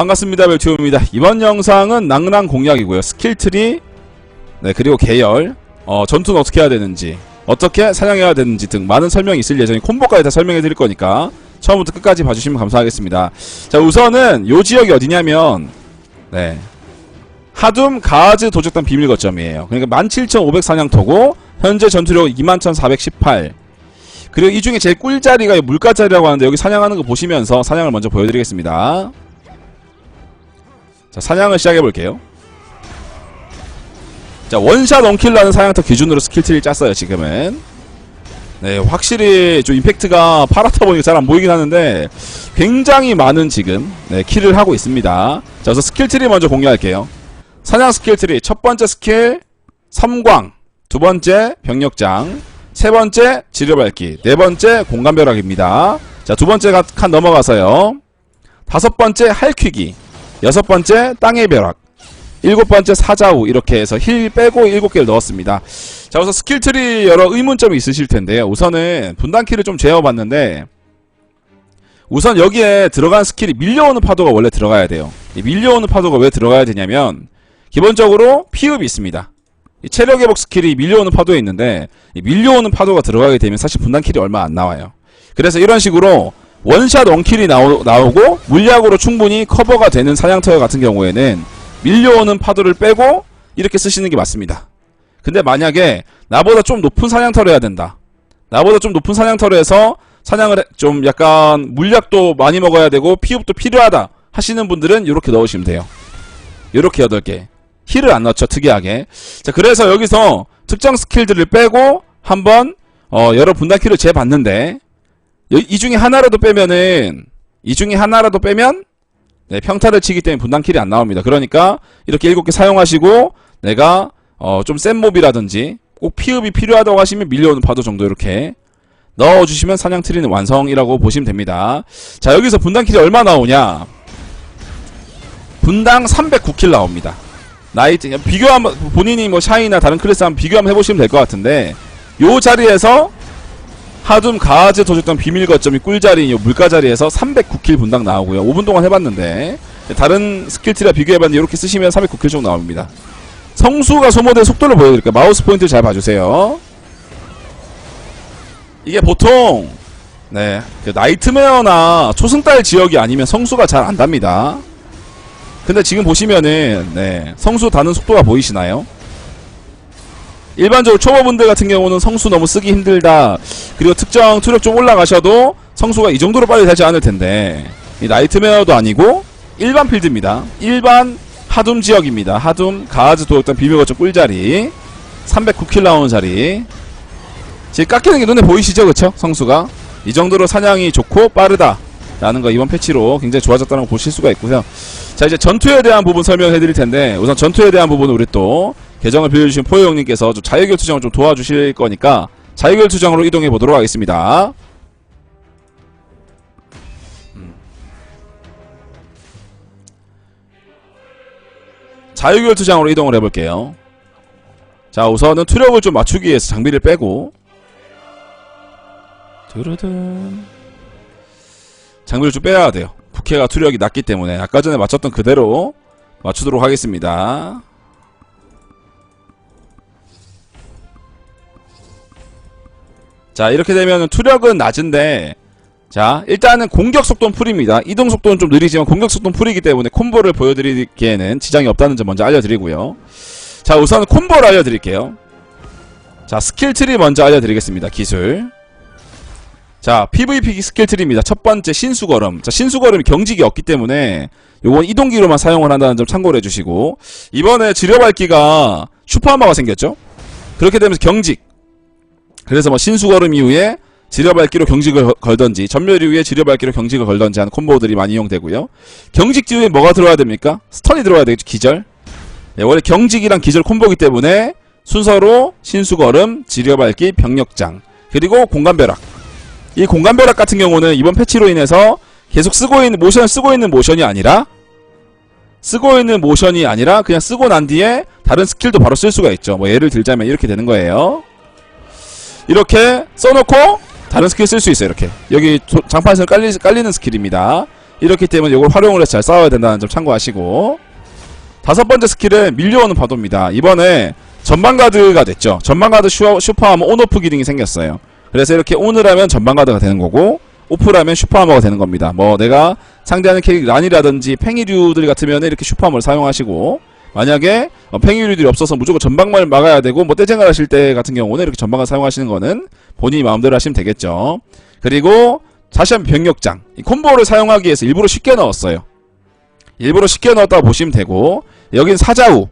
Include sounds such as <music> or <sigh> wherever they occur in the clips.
반갑습니다 벨튜브입니다. 이번 영상은 낭랑 공략이고요. 스킬트리 네 그리고 계열 어, 전투는 어떻게 해야 되는지 어떻게 사냥해야 되는지 등 많은 설명이 있을 예정이 콤보까지 다 설명해 드릴 거니까 처음부터 끝까지 봐주시면 감사하겠습니다. 자 우선은 요 지역이 어디냐면 네 하둠 가즈 도적단 비밀 거점이에요. 그러니까 17,500 사냥터고 현재 전투력 21,418 그리고 이 중에 제일 꿀자리가 이 물가자리라고 하는데 여기 사냥하는 거 보시면서 사냥을 먼저 보여드리겠습니다 자 사냥을 시작해 볼게요. 자 원샷 원킬라는 사냥터 기준으로 스킬트를 짰어요 지금은. 네 확실히 좀 임팩트가 파랗다 보니까 잘 안 보이긴 하는데 굉장히 많은 지금 네, 킬을 하고 있습니다. 자 그래서 스킬트리 먼저 공유할게요. 사냥 스킬트리 첫 번째 스킬 섬광 두 번째 병력장 세 번째 지뢰밟기 네 번째 공간벼락입니다. 자 두 번째 가- 칸 넘어가서요. 다섯 번째 할퀴기 여섯 번째 땅의 벼락 일곱 번째 사자우 이렇게 해서 힐 빼고 일곱 개를 넣었습니다. 자 우선 스킬트리 여러 의문점이 있으실 텐데요. 우선은 분단키를 좀 재어봤는데 우선 여기에 들어간 스킬이 밀려오는 파도가 원래 들어가야 돼요. 이 밀려오는 파도가 왜 들어가야 되냐면 기본적으로 피읍이 있습니다. 이 체력 회복 스킬이 밀려오는 파도에 있는데 이 밀려오는 파도가 들어가게 되면 사실 분단킬이 얼마 안 나와요. 그래서 이런 식으로 원샷 원킬이 나오, 나오고 물약으로 충분히 커버가 되는 사냥터 같은 경우에는 밀려오는 파도를 빼고 이렇게 쓰시는 게 맞습니다. 근데 만약에 나보다 좀 높은 사냥터를 해야 된다. 나보다 좀 높은 사냥터를 해서 사냥을 해- 좀 약간 물약도 많이 먹어야 되고 피흡도 필요하다 하시는 분들은 이렇게 넣으시면 돼요. 이렇게 8개. 힐을 안 넣죠, 특이하게. 자, 그래서 여기서 특정 스킬들을 빼고 한번 어, 여러 분단키를 재봤는데 여- 이 중에 하나라도 빼면은 이 중에 하나라도 빼면 네, 평타를 치기 때문에 분단킬이 안 나옵니다. 그러니까 이렇게 7개 사용하시고 내가 어, 좀 센 몹이라든지 꼭 피흡이 필요하다고 하시면 밀려오는 파도 정도 이렇게 넣어주시면 사냥 트리는 완성이라고 보시면 됩니다. 자 여기서 분단킬이 얼마 나오냐 분당 309킬 나옵니다. 나이트 비교하면 본인이 뭐 샤이나 다른 클래스 한번 비교 한번 해보시면 될 것 같은데 요 자리에서 하둠 가즈 도적단 비밀 거점이 꿀자리인 요 물가 자리에서 309킬 분당 나오고요. 5분 동안 해봤는데 다른 스킬트라 비교해봤는데 이렇게 쓰시면 309킬 정도 나옵니다. 성수가 소모된 속도를 보여드릴게요. 마우스 포인트 잘 봐주세요. 이게 보통 네, 그 나이트메어나 초승달 지역이 아니면 성수가 잘 안 답니다. 근데 지금 보시면은 네, 성수 다는 속도가 보이시나요? 일반적으로 초보분들 같은 경우는 성수 너무 쓰기 힘들다. 그리고 특정 투력 좀 올라가셔도 성수가 이 정도로 빨리 되지 않을 텐데 이 나이트메어도 아니고 일반 필드입니다. 일반 하둠 지역입니다. 하둠 가즈 도역단 비밀거점 꿀자리 309킬 나오는 자리 지금 깎이는 게 눈에 보이시죠, 그쵸? 성수가 이 정도로 사냥이 좋고 빠르다. 라는 거 이번 패치로 굉장히 좋아졌다는 걸 보실 수가 있고요. 자 이제 전투에 대한 부분 설명해 드릴 텐데 우선 전투에 대한 부분은 우리 또 계정을 빌려주신 포효 형님께서 좀 자유결 투정을 좀 도와주실 거니까 자유결 투정으로 이동해 보도록 하겠습니다. 음. 자유결 투장으로 이동을 해볼게요. 자 우선은 투력을 좀 맞추기 위해서 장비를 빼고 두루둔 장비를 좀 빼야 돼요. 부캐가 투력이 낮기 때문에 아까 전에 맞췄던 그대로 맞추도록 하겠습니다. 자 이렇게 되면 투력은 낮은데 자 일단은 공격 속도는 풀입니다. 이동 속도는 좀 느리지만 공격 속도는 풀이기 때문에 콤보를 보여드리기에는 지장이 없다는 점 먼저 알려드리고요. 자 우선 콤보를 알려드릴게요. 자 스킬 트리 먼저 알려드리겠습니다. 기술 자 PVP 스킬 트리입니다. 첫 번째 신수걸음 자 신수걸음이 경직이 없기 때문에 요건 이동기로만 사용을 한다는 점 참고를 해주시고 이번에 지뢰밟기가 슈퍼하마가 생겼죠? 그렇게 되면서 경직 그래서 뭐 신수걸음 이후에 지뢰밟기로 경직을 거- 걸던지 전멸 이후에 지뢰밟기로 경직을 걸던지 하는 콤보들이 많이 이용되고요. 경직 뒤에 뭐가 들어와야 됩니까? 스턴이 들어와야 되겠죠. 기절. 네, 원래 경직이랑 기절 콤보기 때문에 순서로 신수걸음, 지뢰밟기, 병력장 그리고 공간벼락. 이 공간벼락 같은 경우는 이번 패치로 인해서 계속 쓰고 있는 모션 쓰고 있는 모션이 아니라 쓰고 있는 모션이 아니라 그냥 쓰고 난 뒤에 다른 스킬도 바로 쓸 수가 있죠. 뭐 예를 들자면 이렇게 되는 거예요. 이렇게 써놓고 다른 스킬 쓸 수 있어요. 이렇게 여기 도- 장판에서 깔리, 깔리는 스킬입니다. 이렇기 때문에 이걸 활용을 해서 잘 싸워야 된다는 점 참고하시고 다섯 번째 스킬은 밀려오는 파도입니다. 이번에 전방가드가 됐죠. 전방가드 슈, 슈퍼하면 온오프 기능이 생겼어요. 그래서 이렇게 온을 하면 전방가드가 되는 거고 오프라면 슈퍼하머가 되는 겁니다. 뭐 내가 상대하는 캐릭 란이라든지 팽이류들 같으면 이렇게 슈퍼하머를 사용하시고 만약에 어, 팽이류들이 없어서 무조건 전방만 막아야 되고 뭐 떼쟁을 하실 때 같은 경우는 이렇게 전방을 사용하시는 거는 본인이 마음대로 하시면 되겠죠. 그리고 다시 한번 병력장 이 콤보를 사용하기 위해서 일부러 쉽게 넣었어요. 일부러 쉽게 넣었다고 보시면 되고 여긴 사자우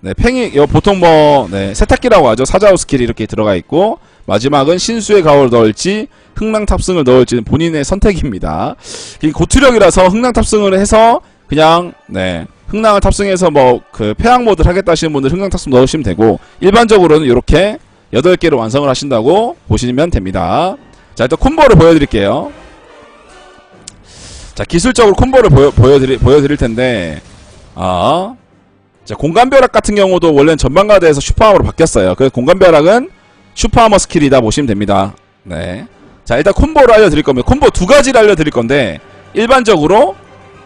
네, 팽이 여 보통 뭐 네, 세탁기라고 하죠. 사자우 스킬이 이렇게 들어가 있고 마지막은 신수의 가오를 넣을지 흥랑 탑승을 넣을지는 본인의 선택입니다. 이 고투력이라서 흥랑 탑승을 해서 그냥 네 흥랑을 탑승해서 뭐 그 폐왕 모드를 하겠다 하시는 분들 흥랑 탑승 넣으시면 되고 일반적으로는 이렇게 8개를 완성을 하신다고 보시면 됩니다. 자 일단 콤보를 보여드릴게요. 자 기술적으로 콤보를 보여, 보여드리, 보여드릴 텐데 아 자, 공간 벼락 같은 경우도 원래는 전방가드에서 슈퍼하머로 바뀌었어요. 그래서 공간 벼락은 슈퍼하머 스킬이다 보시면 됩니다. 네. 자, 일단 콤보를 알려드릴 겁니다. 콤보 두 가지를 알려드릴 건데, 일반적으로,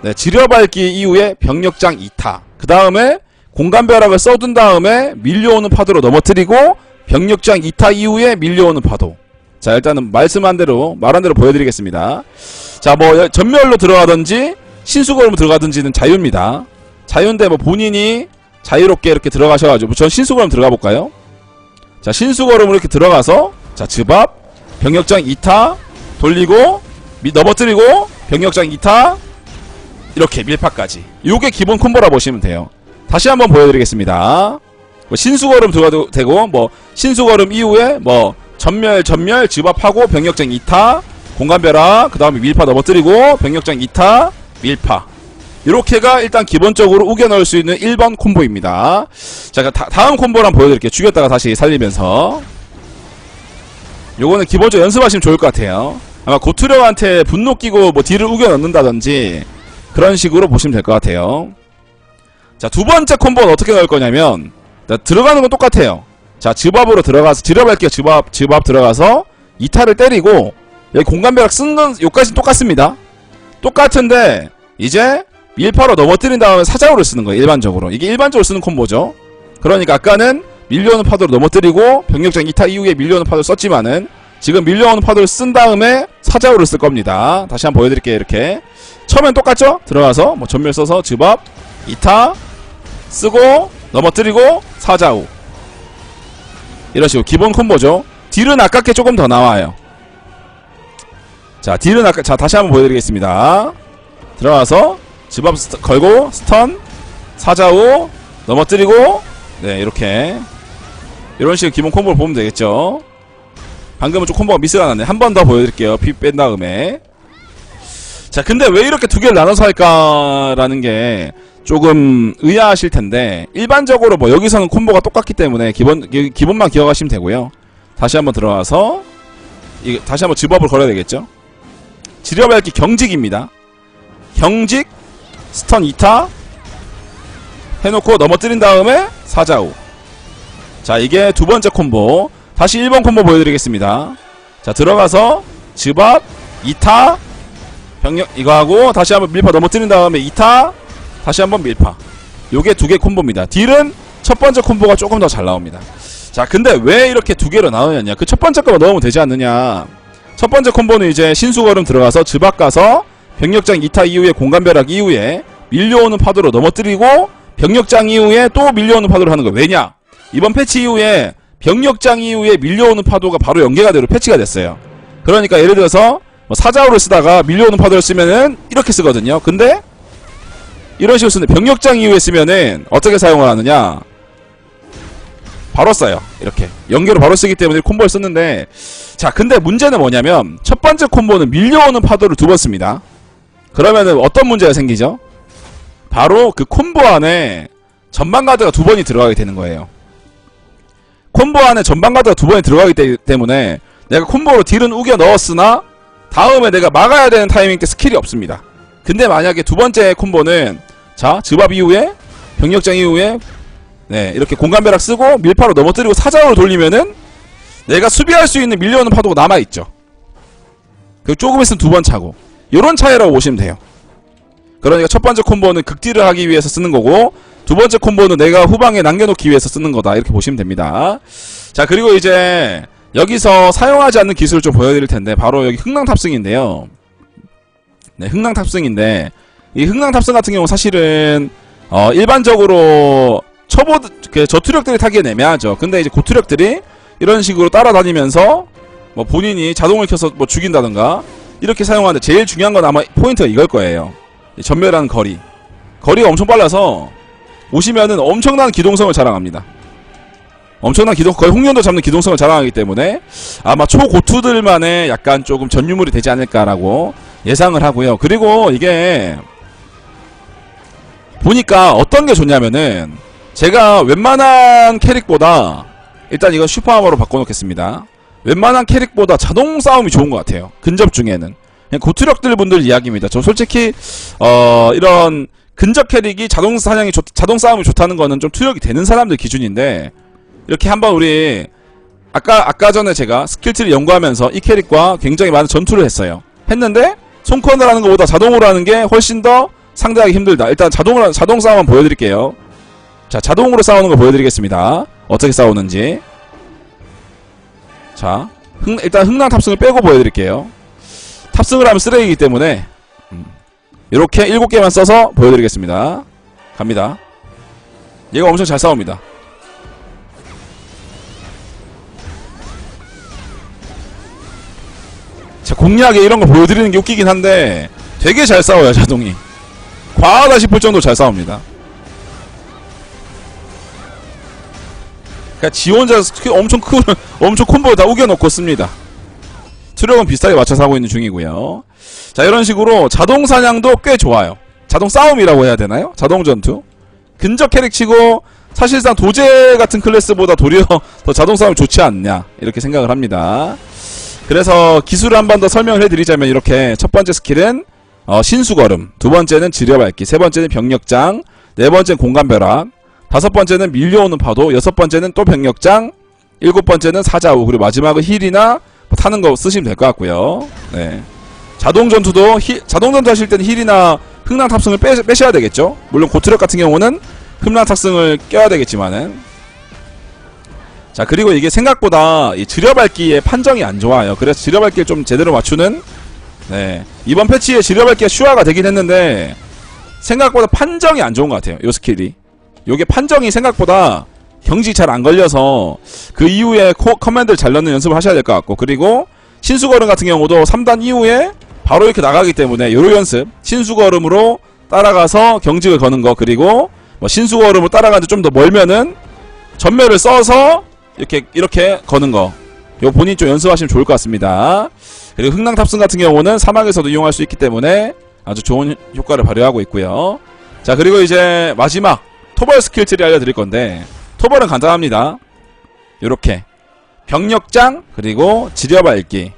네, 지려밟기 이후에 병력장 2타. 그 다음에 공간벼락을 써둔 다음에 밀려오는 파도로 넘어뜨리고, 병력장 2타 이후에 밀려오는 파도. 자, 일단은 말씀한 대로, 말한 대로 보여드리겠습니다. 자, 뭐, 전멸로 들어가든지, 신수걸음으로 들어가든지는 자유입니다. 자유인데 뭐 본인이 자유롭게 이렇게 들어가셔가지고 전 신수걸음 들어가 볼까요? 자 신수걸음으로 이렇게 들어가서 자 즈밥 병력장 2타 돌리고 미, 넘어뜨리고 병력장 2타 이렇게 밀파까지 요게 기본 콤보라 보시면 돼요 다시 한번 보여드리겠습니다 뭐 신수걸음 들어가도 되고 뭐 신수걸음 이후에 뭐 전멸 전멸 즈밥하고 병력장 2타 공간벼락 그 다음에 밀파 넘어뜨리고 병력장 2타 밀파 이렇게가 일단 기본적으로 우겨 넣을 수 있는 1번 콤보입니다. 자, 다, 다음 콤보를 한번 보여드릴게요. 죽였다가 다시 살리면서. 요거는 기본적으로 연습하시면 좋을 것 같아요. 아마 고투령한테 분노 끼고 뭐 딜을 우겨 넣는다든지 그런 식으로 보시면 될 것 같아요. 자, 두 번째 콤보는 어떻게 넣을 거냐면 자, 들어가는 건 똑같아요. 자, 즈밥으로 들어가서 지려발게요. 즈밥, 즈밥 들어가서 이타를 때리고 여기 공간벼락 쓴건 요까지는 똑같습니다. 똑같은데 이제 밀파로 넘어뜨린 다음에 사자우를 쓰는 거예요 일반적으로 이게 일반적으로 쓰는 콤보죠 그러니까 아까는 밀려오는 파도를 넘어뜨리고 병력장 2타 이후에 밀려오는 파도를 썼지만은 지금 밀려오는 파도를 쓴 다음에 사자우를 쓸 겁니다. 다시 한번 보여드릴게요 이렇게. 처음엔 똑같죠? 들어가서 뭐 전멸 써서 즈밥 2타 쓰고 넘어뜨리고 사자우. 이런 식으로 기본 콤보죠. 딜은 아깝게 조금 더 나와요. 자 딜은 아까 자 다시 한번 보여드리겠습니다. 들어가서 집앞 스터, 걸고 스턴 사자우 넘어뜨리고 네 이렇게. 이런 식의 기본 콤보를 보면 되겠죠 방금은 좀 콤보가 미스가 났네. 한 번 더 보여드릴게요. 피 뺀 다음에. 자 근데 왜 이렇게 두 개를 나눠서 할까라는 게 조금 의아하실 텐데 일반적으로 뭐 여기서는 콤보가 똑같기 때문에 기본 기- 기본만 기억하시면 되고요. 다시 한번 들어와서 이 다시 한번 집업을 걸어야 되겠죠? 지려밟기 경직입니다. 경직 스턴 2타 해놓고 넘어뜨린 다음에 사자우. 자 이게 두 번째 콤보 다시 1번 콤보 보여드리겠습니다. 자 들어가서 즈밥 2타 병력 이거 하고 다시 한번 밀파 넘어뜨린 다음에 2타 다시 한번 밀파. 요게 두 개 콤보입니다. 딜은 첫 번째 콤보가 조금 더 잘 나옵니다. 자 근데 왜 이렇게 두 개로 나누느냐. 그 첫 번째 거만 넣으면 되지 않느냐. 첫 번째 콤보는 이제 신수걸음 들어가서 즈박 가서 병력장 2타 이후에 공간벼락 이후에 밀려오는 파도로 넘어뜨리고 병력장 이후에 또 밀려오는 파도를 하는 거예요. 왜냐? 이번 패치 이후에 병력장 이후에 밀려오는 파도가 바로 연계가 되로 패치가 됐어요. 그러니까 예를 들어서 뭐 사자우를 쓰다가 밀려오는 파도를 쓰면은 이렇게 쓰거든요. 근데 이런 식으로 쓰는데 병력장 이후에 쓰면은 어떻게 사용을 하느냐? 바로 써요. 이렇게 연계로 바로 쓰기 때문에 콤보를 썼는데 자 근데 문제는 뭐냐면 첫 번째 콤보는 밀려오는 파도를 두 번 씁니다. 그러면은 어떤 문제가 생기죠? 바로 그 콤보 안에 전방 가드가 두 번이 들어가게 되는 거예요. 콤보 안에 전방 가드가 두 번이 들어가기 때, 때문에 내가 콤보로 딜은 우겨 넣었으나 다음에 내가 막아야 되는 타이밍 때 스킬이 없습니다. 근데 만약에 두 번째 콤보는 자 즈밥 이후에 병력장 이후에 네 이렇게 공간벼락 쓰고 밀파로 넘어뜨리고 사자로 돌리면은 내가 수비할 수 있는 밀려오는 파도가 남아있죠. 그 조금 있으면 두 번 차고 요런 차이라고 보시면 돼요. 그러니까 첫 번째 콤보는 극딜을 하기 위해서 쓰는 거고 두 번째 콤보는 내가 후방에 남겨놓기 위해서 쓰는 거다 이렇게 보시면 됩니다. 자 그리고 이제 여기서 사용하지 않는 기술을 좀 보여드릴 텐데 바로 여기 흥랑 탑승인데요. 네, 흥랑 탑승인데 이 흥랑 탑승 같은 경우 사실은 어 일반적으로 초보 그 저투력들이 타기엔 애매하죠. 근데 이제 고투력들이 이런 식으로 따라다니면서 뭐 본인이 자동을 켜서 뭐 죽인다던가 이렇게 사용하는데 제일 중요한 건 아마 포인트가 이걸 거예요. 이 전멸하는 거리. 거리가 엄청 빨라서 오시면은 엄청난 기동성을 자랑합니다. 엄청난 기동 거의 홍련도 잡는 기동성을 자랑하기 때문에 아마 초고투들만의 약간 조금 전유물이 되지 않을까라고 예상을 하고요. 그리고 이게 보니까 어떤 게 좋냐면은 제가 웬만한 캐릭보다 일단 이건 슈퍼하머로 바꿔놓겠습니다. 웬만한 캐릭보다 자동 싸움이 좋은 것 같아요. 근접 중에는 고투력들 분들 이야기입니다. 저 솔직히 어 이런 근접 캐릭이 자동 사냥이 좋, 자동 싸움이 좋다는 거는 좀 투력이 되는 사람들 기준인데 이렇게 한번 우리 아까 아까 전에 제가 스킬트를 연구하면서 이 캐릭과 굉장히 많은 전투를 했어요. 했는데 손컨을 하는 것보다 자동으로 하는 게 훨씬 더 상대하기 힘들다. 일단 자동으로 자동 싸움 한번 보여드릴게요. 자 자동으로 싸우는 거 보여드리겠습니다. 어떻게 싸우는지. 자 흥, 일단 흥랑 탑승을 빼고 보여드릴게요. 탑승을 하면 쓰레기이기 때문에 음, 이렇게 7개만 써서 보여드리겠습니다. 갑니다. 얘가 엄청 잘 싸웁니다. 자, 공략에 이런 거 보여드리는 게 웃기긴 한데 되게 잘 싸워요, 자동이. 과하다 싶을 정도로 잘 싸웁니다. 그러니까 지 혼자 엄청 큰 <laughs> 엄청 콤보 다 우겨놓고 씁니다. 투력은 비슷하게 맞춰서 하고 있는 중이고요. 자, 이런 식으로 자동 사냥도 꽤 좋아요. 자동 싸움이라고 해야 되나요? 자동 전투. 근접 캐릭 치고 사실상 도제 같은 클래스보다 도리어 <laughs> 더 자동 싸움이 좋지 않냐 이렇게 생각을 합니다. 그래서 기술을 한 번 더 설명을 해드리자면 이렇게 첫 번째 스킬은 어, 신수걸음, 두 번째는 지려밟기, 세 번째는 병력장, 네 번째는 공간벼락, 다섯 번째는 밀려오는 파도, 여섯 번째는 또 병력장, 일곱 번째는 사자우, 그리고 마지막은 힐이나 뭐 타는 거 쓰시면 될 것 같고요. 네. 자동 전투도 힐, 자동 전투 하실 때는 힐이나 흥랑 탑승을 빼, 빼셔야 되겠죠. 물론 고투력 같은 경우는 흥랑 탑승을 껴야 되겠지만은 자 그리고 이게 생각보다 이 지려밟기의 판정이 안 좋아요. 그래서 지려밟기를 좀 제대로 맞추는 네 이번 패치에 지려밟기가 슈화가 되긴 했는데 생각보다 판정이 안 좋은 것 같아요. 요 스킬이 요게 판정이 생각보다 경지 잘안 걸려서 그 이후에 코, 커맨드를 잘 넣는 연습을 하셔야 될 것 같고 그리고 신수걸음 같은 경우도 3단 이후에 바로 이렇게 나가기 때문에 요로 연습 신수걸음으로 따라가서 경직을 거는 거 그리고 뭐 신수걸음을 따라가는데 좀더 멀면은 전멸을 써서 이렇게 이렇게 거는 거. 요 본인 좀 연습하시면 좋을 것 같습니다. 그리고 흥랑 탑승 같은 경우는 사막에서도 이용할 수 있기 때문에 아주 좋은 효과를 발휘하고 있고요. 자 그리고 이제 마지막 토벌 스킬 트리 알려드릴 건데 토벌은 간단합니다. 요렇게 병력장 그리고 지려밟기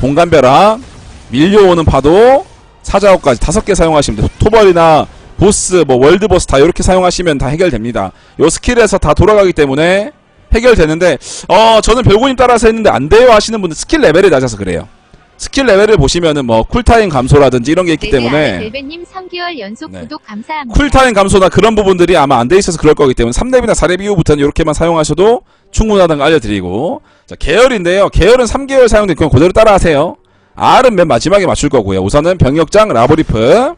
공간벼락 밀려오는 파도 사자호까지 다섯 개 사용하시면 돼요. 토벌이나 보스 뭐 월드보스 다 이렇게 사용하시면 다 해결됩니다. 요 스킬에서 다 돌아가기 때문에 해결되는데 어 저는 별고님 따라서 했는데 안 돼요 하시는 분들 스킬 레벨이 낮아서 그래요. 스킬 레벨을 보시면은 뭐 쿨타임 감소라든지 이런 게 있기 때문에 벨베님 3개월 연속 네. 구독 감사합니다. 쿨타임 감소나 그런 부분들이 아마 안 돼 있어서 그럴 거기 때문에 3렙이나 4렙 이후부터는 이렇게만 사용하셔도 충분하다는 걸 알려드리고 자 계열인데요 계열은 3개월 사용된 그냥 그대로 따라하세요 R은 맨 마지막에 맞출 거고요. 우선은 병력장 라브리프.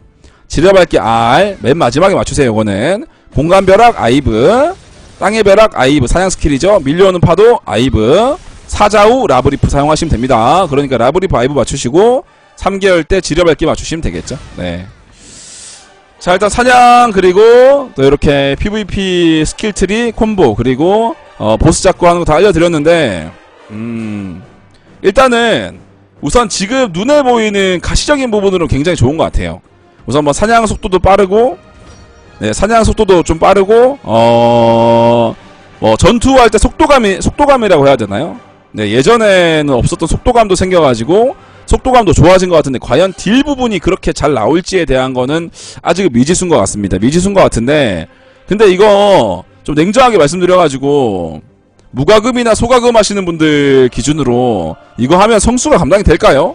지려밟기 R 맨 마지막에 맞추세요 이거는. 공간 벼락 아이브 땅의 벼락 아이브 사냥 스킬이죠. 밀려오는 파도 아이브 사자우 라브리프 사용하시면 됩니다. 그러니까 라브리프 아이브 맞추시고 3개월 때 지려밟기 맞추시면 되겠죠. 네. 자 일단 사냥 그리고 또 이렇게 PVP 스킬 트리 콤보 그리고 어, 보스 잡고 하는 거 다 알려드렸는데 음 일단은 우선 지금 눈에 보이는 가시적인 부분으로 굉장히 좋은 것 같아요. 우선 뭐 사냥 속도도 빠르고 네 사냥 속도도 좀 빠르고 어 뭐 전투할 때 속도감이 속도감이라고 해야 되나요? 네 예전에는 없었던 속도감도 생겨가지고 속도감도 좋아진 것 같은데 과연 딜 부분이 그렇게 잘 나올지에 대한 거는 아직 미지수인 것 같습니다. 미지수인 것 같은데. 근데 이거 좀 냉정하게 말씀드려가지고 무과금이나 소과금 하시는 분들 기준으로 이거 하면 성수가 감당이 될까요?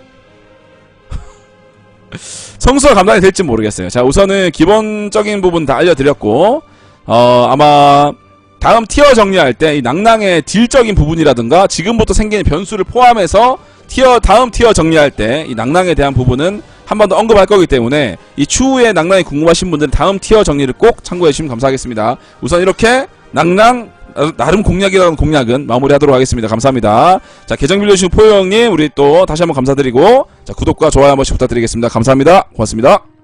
<laughs> 성수가 감당이 될지 모르겠어요. 자, 우선은 기본적인 부분 다 알려드렸고, 어, 아마, 다음 티어 정리할 때 이 낭낭의 딜적인 부분이라든가 지금부터 생기는 변수를 포함해서 티어, 다음 티어 정리할 때 이 낭낭에 대한 부분은 한 번 더 언급할 거기 때문에 이 추후에 낭낭이 궁금하신 분들은 다음 티어 정리를 꼭 참고해 주시면 감사하겠습니다. 우선 이렇게 낭낭 나- 나름 공략이라는 공략은 마무리하도록 하겠습니다. 감사합니다. 자 계정 빌려주신 포효 형님 우리 또 다시 한번 감사드리고 자 구독과 좋아요 한 번씩 부탁드리겠습니다. 감사합니다. 고맙습니다.